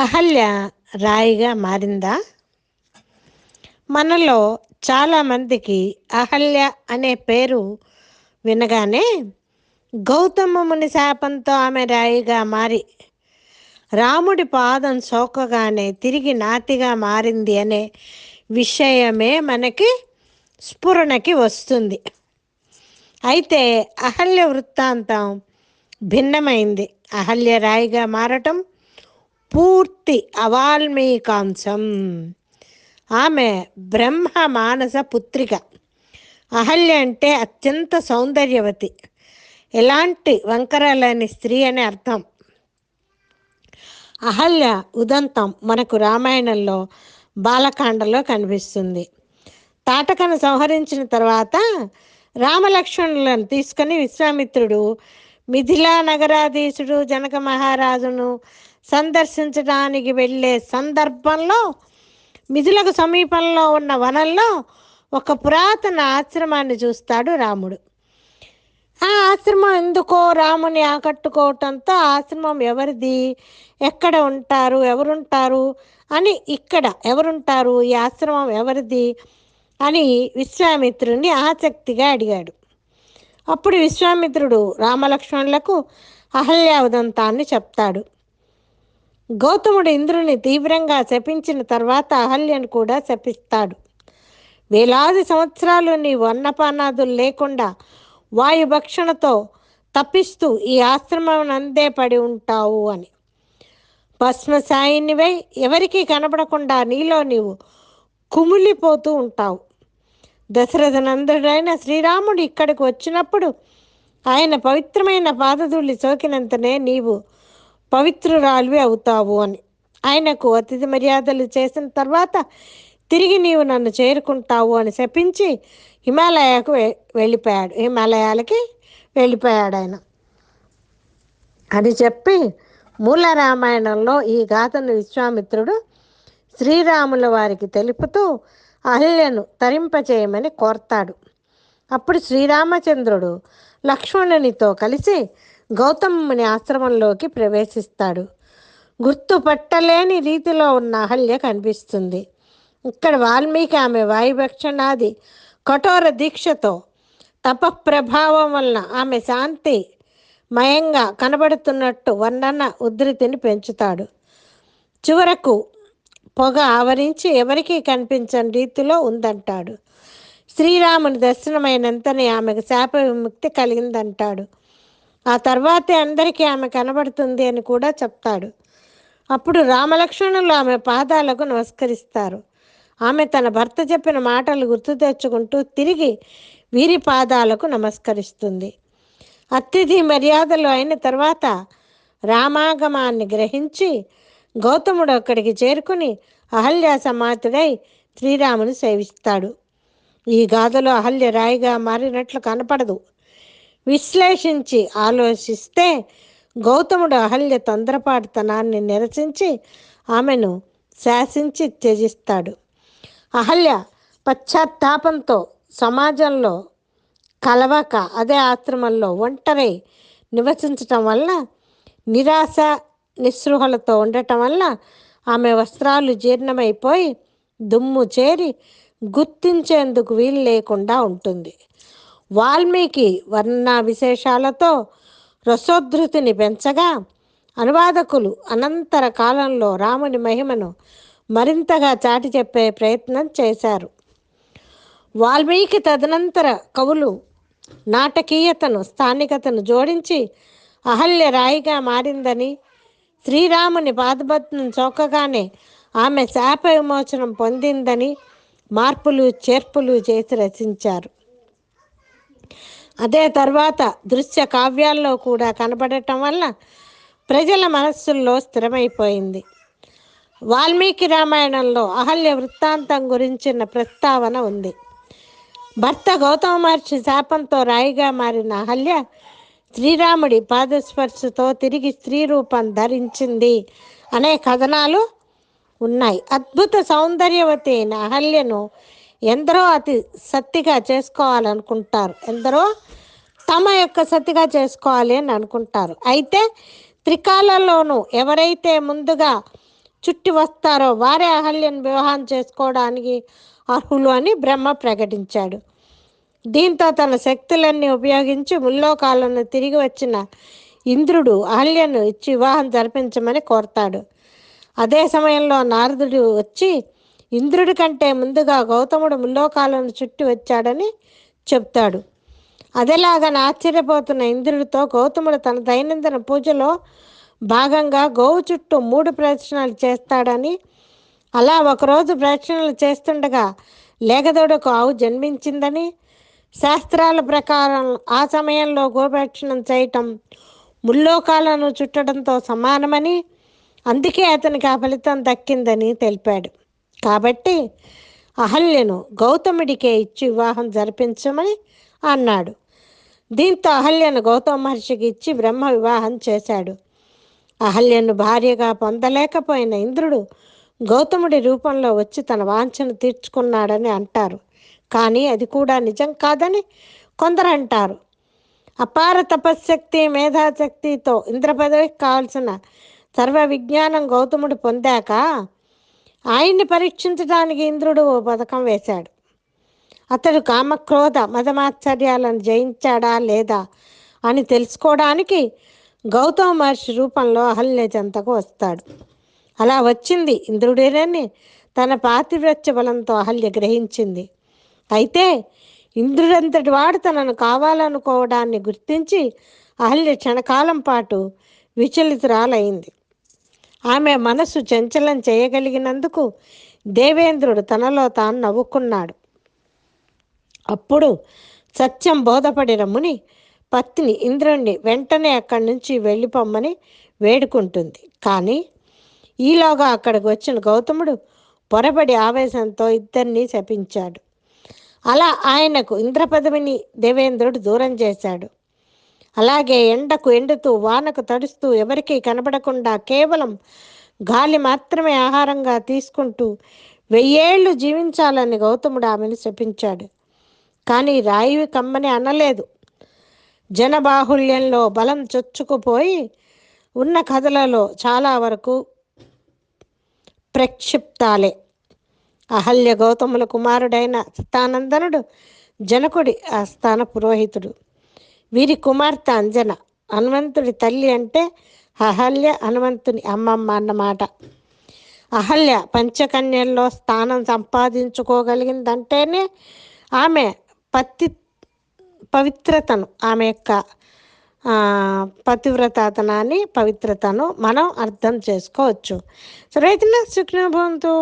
అహల్య రాయిగా మారిందా? మనలో చాలామందికి అహల్య అనే పేరు వినగానే గౌతమ ముని శాపంతో ఆమె రాయిగా మారి రాముడి పాదం సోకగానే తిరిగి నాతిగా మారింది అనే విషయమే మనకి స్ఫురణకి వస్తుంది. అయితే అహల్య వృత్తాంతం భిన్నమైంది. అహల్య రాయిగా మారటం పూర్తి అవాల్మీకాంశం. ఆమె బ్రహ్మ మానస పుత్రిక. అహల్య అంటే అత్యంత సౌందర్యవతి. ఎలాంటి వంకరలేని స్త్రీ అనే అర్థం. అహల్య ఉదంతం మనకు రామాయణంలో బాలకాండలో కనిపిస్తుంది. తాటకను సంహరించిన తర్వాత రామలక్ష్మణులను తీసుకొని విశ్వామిత్రుడు మిథిలా నగరాధీశుడు జనక మహారాజును సందర్శించడానికి వెళ్ళే సందర్భంలో మిథులకు సమీపంలో ఉన్న వనంలో ఒక పురాతన ఆశ్రమాన్ని చూస్తాడు రాముడు. ఆ ఆశ్రమం ఎందుకో రాముని ఆకట్టుకోవటంతో ఆశ్రమం ఎవరిది? ఎక్కడ ఉంటారు? ఎవరుంటారు? అని ఇక్కడ ఎవరుంటారు? ఈ ఆశ్రమం ఎవరిది? అని విశ్వామిత్రుడిని ఆసక్తిగా అడిగాడు. అప్పుడు విశ్వామిత్రుడు రామలక్ష్మణులకు అహల్యావదంతాన్ని చెప్తాడు. గౌతముడు ఇంద్రుని తీవ్రంగా శపించిన తర్వాత అహల్యను కూడా శపిస్తాడు. వేలాది సంవత్సరాలు నీవు అన్నపానాదులు లేకుండా వాయుభక్షణతో తప్పిస్తూ ఈ ఆశ్రమం నందే పడి ఉంటావు అని. భస్మసాయినివై ఎవరికీ కనపడకుండా నీలో నీవు కుమిలిపోతూ ఉంటావు. దశరథనందుడైన శ్రీరాముడు ఇక్కడికి వచ్చినప్పుడు ఆయన పవిత్రమైన పాదధూళి సోకినంతనే నీవు పవిత్రురాలివి అవుతావు అని. ఆయనకు అతిథి మర్యాదలు చేసిన తర్వాత తిరిగి నీవు నన్ను చేరుకుంటావు అని శపించి హిమాలయకు వె- వెళ్ళిపోయాడు. హిమాలయాలకి వెళ్ళిపోయాడు ఆయన. అని చెప్పి మూల రామాయణంలో ఈ గాథను విశ్వామిత్రుడు శ్రీరాముల వారికి తెలుపుతూ అహల్యను తరింపచేయమని కోరతాడు. అప్పుడు శ్రీరామచంద్రుడు లక్ష్మణునితో కలిసి గౌతముని ఆశ్రమంలోకి ప్రవేశిస్తాడు. గుర్తుపట్టలేని రీతిలో ఉన్న అహల్య కనిపిస్తుంది. ఇక్కడ వాల్మీకి ఆమె వాయుభక్షణాది కఠోర దీక్షతో తపప్రభావం వలన ఆమె శాంతి మయంగా కనబడుతున్నట్టు వర్ణన ఉధృతిని పెంచుతాడు. చివరకు పొగ ఆవరించి ఎవరికీ కనిపించని రీతిలో ఉందంటాడు. శ్రీరాముని దర్శనమైనంతనే ఆమెకు శాప విముక్తి కలిగిందంటాడు. ఆ తర్వాతే అందరికీ ఆమె కనబడుతుంది అని కూడా చెప్తాడు. అప్పుడు రామలక్ష్మణులు ఆమె పాదాలకు నమస్కరిస్తారు. ఆమె తన భర్త చెప్పిన మాటలు గుర్తు తెచ్చుకుంటూ తిరిగి వీరి పాదాలకు నమస్కరిస్తుంది. అతిథి మర్యాదలు అయిన తర్వాత రామాగమాన్ని గ్రహించి గౌతముడు అక్కడికి చేరుకుని అహల్య సమాతుడై శ్రీరాముని సేవిస్తాడు. ఈ గాథలో అహల్య రాయిగా మారినట్లు కనపడదు. విశ్లేషించి ఆలోచిస్తే గౌతముడు అహల్య తొందరపాటుతనాన్ని నిరసించి ఆమెను శాసించి త్యజిస్తాడు. అహల్య పశ్చాత్తాపంతో సమాజంలో కలవక అదే ఆశ్రమంలో ఒంటరి నివసించటం వల్ల నిరాశ నిస్పృహలతో ఉండటం వల్ల ఆమె వస్త్రాలు జీర్ణమైపోయి దుమ్ము చేరి గుర్తించేందుకు వీలు లేకుండా ఉంటుంది. వాల్మీకి వర్ణ విశేషాలతో రసోద్ధృతిని పెంచగా అనువాదకులు అనంతర కాలంలో రాముని మహిమను మరింతగా చాటి చెప్పే ప్రయత్నం చేశారు. వాల్మీకి తదనంతర కవులు నాటకీయతను స్థానికతను జోడించి అహల్య రాయిగా మారిందని శ్రీరాముని పాదబద్ధం చౌకగానే ఆమె శాప విమోచనం పొందిందని మార్పులు చేర్పులు చేసి రచించారు. అదే తర్వాత దృశ్య కావ్యాల్లో కూడా కనబడటం వల్ల ప్రజల మనస్సుల్లో స్థిరమైపోయింది. వాల్మీకి రామాయణంలో అహల్య వృత్తాంతం గురించిన ప్రస్తావన ఉంది. భర్త గౌతమ మహర్షి శాపంతో రాయిగా మారిన అహల్య శ్రీరాముడి పాదస్పర్శతో తిరిగి స్త్రీ రూపం ధరించింది అనే కథనాలు ఉన్నాయి. అద్భుత సౌందర్యవతి అయిన అహల్యను ఎందరో అతి సత్తిగా చేసుకోవాలనుకుంటారు. ఎందరో తమ యొక్క సతిగా చేసుకోవాలి అని అనుకుంటారు. అయితే త్రికాలలోనూ ఎవరైతే ముందుగా చుట్టి వస్తారో వారే అహల్యను వివాహం చేసుకోవడానికి అర్హులు అని బ్రహ్మ ప్రకటించాడు. దీంతో తన శక్తులన్నీ ఉపయోగించి ముల్లోకాలను తిరిగి వచ్చిన ఇంద్రుడు అహల్యను ఇచ్చి వివాహం జరిపించమని కోరతాడు. అదే సమయంలో నారదుడు వచ్చి ఇంద్రుడి కంటే ముందుగా గౌతముడు ముల్లోకాలను చుట్టి వచ్చాడని చెప్తాడు. అదేలాగా ఆశ్చర్యపోతున్న ఇంద్రుడితో గౌతముడు తన దైనందిన పూజలో భాగంగా గోవు చుట్టూ మూడు ప్రదక్షిణాలు చేస్తాడని అలా ఒకరోజు ప్రదక్షిణలు చేస్తుండగా లేగదోడకు ఆవు జన్మించిందని శాస్త్రాల ప్రకారం ఆ సమయంలో గోప్రదక్షిణం చేయటం ముల్లోకాలను చుట్టడంతో సమానమని అందుకే అతనికి ఆ ఫలితం దక్కిందని తెలిపాడు. కాబట్టి అహల్యను గౌతముడికే ఇచ్చి వివాహం జరిపించమని అన్నాడు. దీంతో అహల్యను గౌతమ మహర్షికి ఇచ్చి బ్రహ్మ వివాహం చేశాడు. అహల్యను భార్యగా పొందలేకపోయిన ఇంద్రుడు గౌతముడి రూపంలో వచ్చి తన వాంఛను తీర్చుకున్నాడని అంటారు. కానీ అది కూడా నిజం కాదని కొందరు అంటారు అపార తపశ్శక్తి మేధాశక్తితో ఇంద్ర పదవికి కావాల్సిన సర్వ విజ్ఞానం గౌతముడు పొందాక ఆయన్ని పరీక్షించడానికి ఇంద్రుడు ఓ పథకం వేశాడు. అతడు కామక్రోధ మదమాశ్చర్యాలను జయించాడా లేదా అని తెలుసుకోవడానికి గౌతమ మహర్షి రూపంలో అహల్య చెంతకు వస్తాడు. అలా వచ్చింది. ఇంద్రుడేనని తన పాతివ్రత్య బలంతో అహల్య గ్రహించింది. అయితే ఇంద్రుడంతటి వాడు తనను కావాలనుకోవడాన్ని గుర్తించి అహల్య క్షణకాలం పాటు విచలితురాలైంది. ఆమె మనసు చంచలం చేయగలిగినందుకు దేవేంద్రుడు తనలో తాను నవ్వుకున్నాడు. అప్పుడు సత్యం బోధపడిన ముని పత్ని ఇంద్రుణ్ణి వెంటనే అక్కడి నుంచి వెళ్ళిపోమ్మని వేడుకుంటుంది. కానీ ఈలోగా అక్కడికి వచ్చిన గౌతముడు పొరబడి ఆవేశంతో ఇద్దరిని శపించాడు. అలా ఆయనకు ఇంద్రపదవిని దేవేంద్రుడు దూరం చేశాడు. అలాగే ఎండకు ఎండుతూ వానకు తడుస్తూ ఎవరికీ కనబడకుండా కేవలం గాలి మాత్రమే ఆహారంగా తీసుకుంటూ వెయ్యేళ్ళు జీవించాలని గౌతముడు ఆమెను శపించాడు. కానీ రాయివి కమ్మని అనలేదు. జనబాహుళ్యంలో బలం చొచ్చుకుపోయి ఉన్న కథలలో చాలా వరకు ప్రక్షిప్తాలే. అహల్య గౌతముల కుమారుడైన స్థానందనుడు జనకుడి ఆస్థాన పురోహితుడు. వీరి కుమార్తె అంజన. హనుమంతుడి తల్లి అంటే అహల్య హనుమంతుని అమ్మమ్మ అన్నమాట. అహల్య పంచకన్యల్లో స్థానం సంపాదించుకోగలిగిందంటేనే ఆమె పత్తి పవిత్రతను ఆమె యొక్క పతివ్రతాతనాన్ని పవిత్రతను మనం అర్థం చేసుకోవచ్చు. సో రైతున్న శుక్రభవంతు